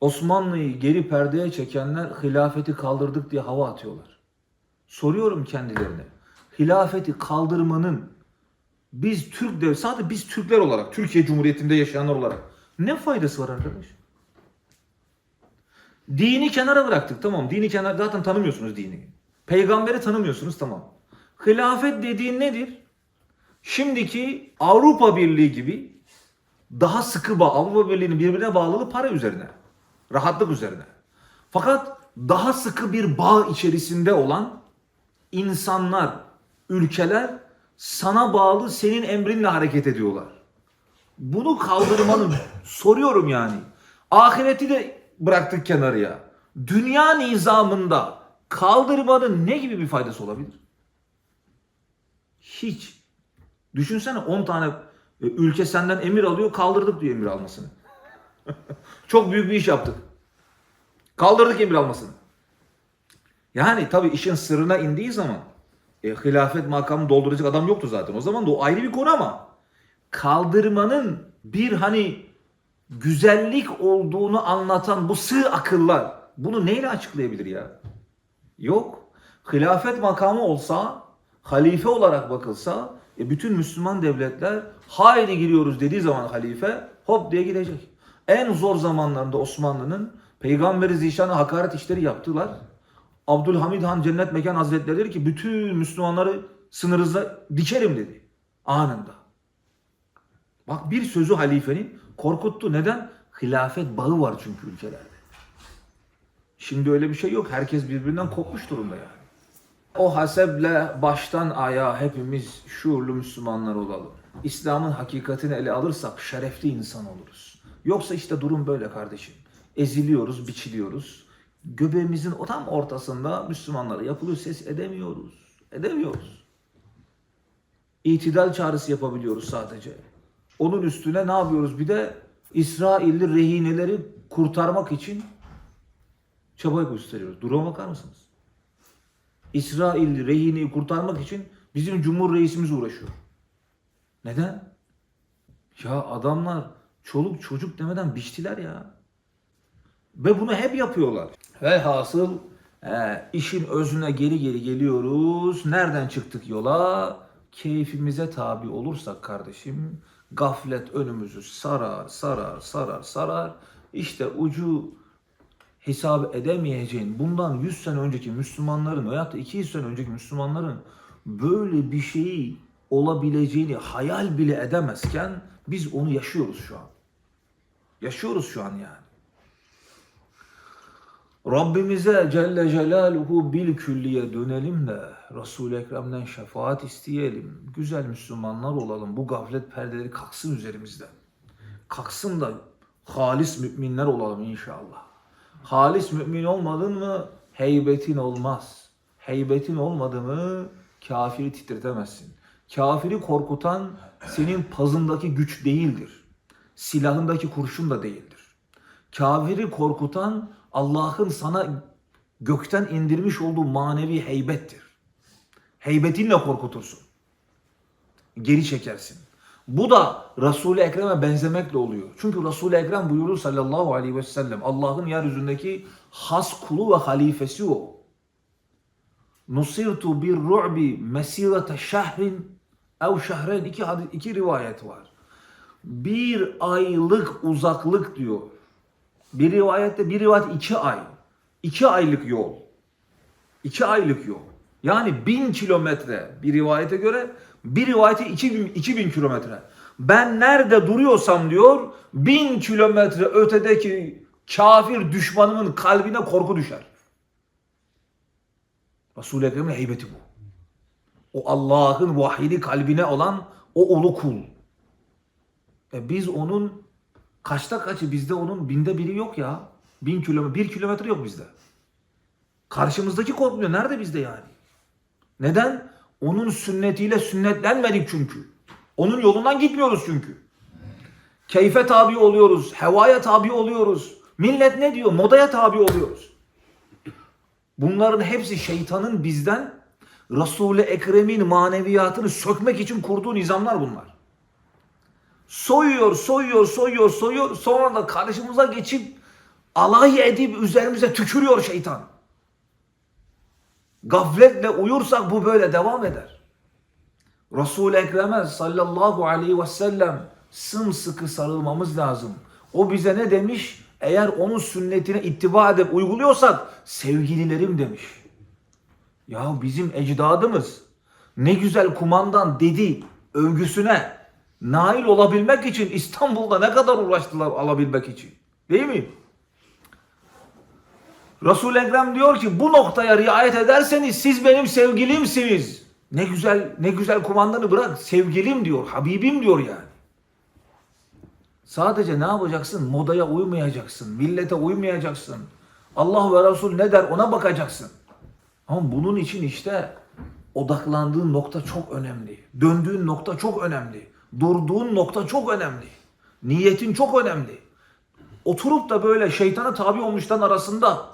Osmanlı'yı geri perdeye çekenler hilafeti kaldırdık diye hava atıyorlar. Soruyorum kendilerine. Hilafeti kaldırmanın biz Türk dev, sadece biz Türkler olarak, Türkiye Cumhuriyeti'nde yaşayanlar olarak ne faydası var arkadaş? Dini kenara bıraktık tamam. Dini kenar zaten tanımıyorsunuz dini. Peygamberi tanımıyorsunuz tamam. Hilafet dediğin nedir? Şimdiki Avrupa Birliği gibi daha sıkı bağ, Avrupa Birliği'nin birbirine bağlılığı para üzerine. Rahatlık üzerine. Fakat daha sıkı bir bağ içerisinde olan insanlar, ülkeler sana bağlı senin emrinle hareket ediyorlar. Bunu kaldırmanın soruyorum yani. Ahireti de bıraktık kenarıya. Dünya nizamında kaldırmanın ne gibi bir faydası olabilir? Hiç. Düşünsene 10 tane e, ülke senden emir alıyor kaldırdık diyor emir almasını. Çok büyük bir iş yaptık. Kaldırdık emir almasını. Yani tabii işin sırrına indiği zaman e, hilafet makamını dolduracak adam yoktu zaten. O zaman da o ayrı bir konu ama kaldırmanın bir hani güzellik olduğunu anlatan bu sığ akıllar bunu neyle açıklayabilir ya? Yok. Hilafet makamı olsa, halife olarak bakılsa e, bütün Müslüman devletler haydi giriyoruz dediği zaman halife hop diye gidecek. En zor zamanlarında Osmanlı'nın Peygamberi Zişan'a hakaret işleri yaptılar. Abdülhamid Han Cennet Mekan Hazretleri dedi ki bütün Müslümanları sınırınıza dikerim dedi. Anında. Bak bir sözü halifenin korkuttu. Neden? Hilafet bağı var çünkü ülkelerde. Şimdi öyle bir şey yok. Herkes birbirinden kopmuş durumda yani. O haseble baştan ayağa hepimiz şuurlu Müslümanlar olalım. İslam'ın hakikatini ele alırsak şerefli insan oluruz. Yoksa işte durum böyle kardeşim. Eziliyoruz, biçiliyoruz. Göbeğimizin o tam ortasında Müslümanlara yapılıyor ses edemiyoruz. Edemiyoruz. İtidal çağrısı yapabiliyoruz sadece. Onun üstüne ne yapıyoruz? Bir de İsrailli rehineleri kurtarmak için çaba gösteriyoruz. Duruma bakar mısınız? İsrailli rehineyi kurtarmak için bizim Cumhur Reisimiz uğraşıyor. Neden? Ya adamlar çoluk çocuk demeden biçtiler ya. Ve bunu hep yapıyorlar. Ve hasıl e, işin özüne geri geri geliyoruz. Nereden çıktık yola? Keyfimize tabi olursak kardeşim gaflet önümüzü sarar, sarar, sarar, sarar. İşte ucu hesap edemeyeceğin bundan 100 sene önceki Müslümanların veyahut da 200 sene önceki Müslümanların böyle bir şeyi olabileceğini hayal bile edemezken biz onu yaşıyoruz şu an. Yaşıyoruz şu an yani. Rabbimize Celle Celaluhu bil külliye dönelim de Resul-i Ekrem'den şefaat isteyelim. Güzel Müslümanlar olalım. Bu gaflet perdeleri kalksın üzerimizden. Kalksın da halis müminler olalım inşallah. Halis mümin olmadın mı heybetin olmaz. Heybetin olmadı mı kafiri titretemezsin. Kafiri korkutan senin pazındaki güç değildir. Silahındaki kurşun da değildir. Kafiri korkutan Allah'ın sana gökten indirmiş olduğu manevi heybettir. Heybetinle korkutursun. Geri çekersin. Bu da Resul-i Ekrem'e benzemekle oluyor. Çünkü Resul-i Ekrem buyurur sallallahu aleyhi ve sellem Allah'ın yeryüzündeki has kulu ve halifesi o. Nusirtu bir ru'bi mesirete şehrin ev şehren iki, iki rivayet var. Bir aylık uzaklık diyor. Bir rivayette bir rivayet iki ay. İki aylık yol. İki aylık yol. Yani bin kilometre bir rivayete göre bir rivayete iki bin, iki bin kilometre. Ben nerede duruyorsam diyor bin kilometre ötedeki kafir düşmanımın kalbine korku düşer. Resul-i Ekrem'in heybeti bu. O Allah'ın vahidi kalbine olan o ulu kul. E biz onun kaçta kaçı bizde onun binde biri yok ya. Bin kilometre, bir kilometre yok bizde. Karşımızdaki korkmuyor. Nerede bizde yani? Neden? Onun sünnetiyle sünnetlenmedik çünkü. Onun yolundan gitmiyoruz çünkü. Keyfe tabi oluyoruz. Hevaya tabi oluyoruz. Millet ne diyor? Modaya tabi oluyoruz. Bunların hepsi şeytanın bizden Resul-i Ekrem'in maneviyatını sökmek için kurduğu nizamlar bunlar. Soyuyor, soyuyor, soyuyor, soyuyor. Sonra da karşımıza geçip alay edip üzerimize tükürüyor şeytan. Gafletle uyursak bu böyle devam eder. Resul-i Ekrem'e sallallahu aleyhi ve sellem sımsıkı sarılmamız lazım. O bize ne demiş? Eğer onun sünnetine ittiba edip uyguluyorsak sevgililerim demiş. Ya bizim ecdadımız ne güzel kumandan dedi övgüsüne nail olabilmek için İstanbul'da ne kadar uğraştılar alabilmek için. Değil mi? resul Ekrem diyor ki bu noktaya riayet ederseniz siz benim sevgilimsiniz. Ne güzel ne güzel kumandanı bırak sevgilim diyor, Habibim diyor yani. Sadece ne yapacaksın? Modaya uymayacaksın, millete uymayacaksın. Allah ve Resul ne der ona bakacaksın. Ama bunun için işte odaklandığın nokta çok önemli. Döndüğün nokta çok önemli. Durduğun nokta çok önemli. Niyetin çok önemli. Oturup da böyle şeytana tabi olmuşların arasında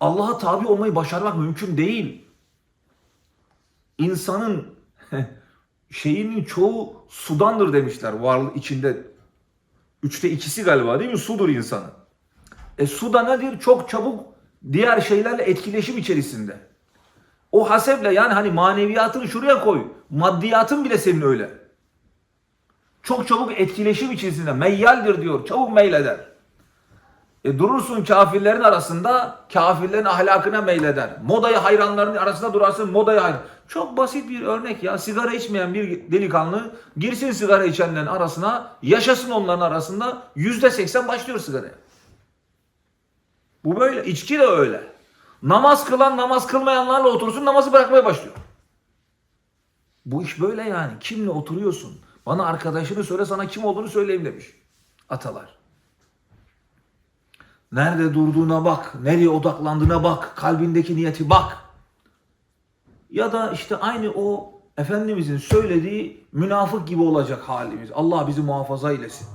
Allah'a tabi olmayı başarmak mümkün değil. İnsanın şeyinin çoğu sudandır demişler varlık içinde. Üçte ikisi galiba değil mi? Sudur insanı. E su nedir? Çok çabuk diğer şeylerle etkileşim içerisinde. O haseple yani hani maneviyatını şuraya koy. Maddiyatın bile senin öyle. Çok çabuk etkileşim içerisinde. Meyyaldir diyor. Çabuk meyleder. E durursun kafirlerin arasında kafirlerin ahlakına meyleder. Modaya hayranların arasında durarsın modaya hayran. Çok basit bir örnek ya. Sigara içmeyen bir delikanlı girsin sigara içenlerin arasına yaşasın onların arasında yüzde seksen başlıyor sigaraya. Bu böyle. İçki de öyle. Namaz kılan namaz kılmayanlarla otursun namazı bırakmaya başlıyor. Bu iş böyle yani. Kimle oturuyorsun? Bana arkadaşını söyle sana kim olduğunu söyleyeyim demiş. Atalar. Nerede durduğuna bak, nereye odaklandığına bak, kalbindeki niyeti bak. Ya da işte aynı o Efendimizin söylediği münafık gibi olacak halimiz. Allah bizi muhafaza eylesin.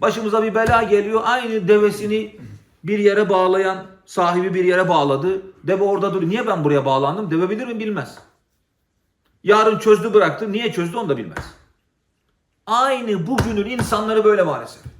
Başımıza bir bela geliyor, aynı devesini bir yere bağlayan sahibi bir yere bağladı. Deve orada duruyor. Niye ben buraya bağlandım? Deve bilir mi? Bilmez. Yarın çözdü bıraktı. Niye çözdü onu da bilmez. Aynı bugünün insanları böyle maalesef.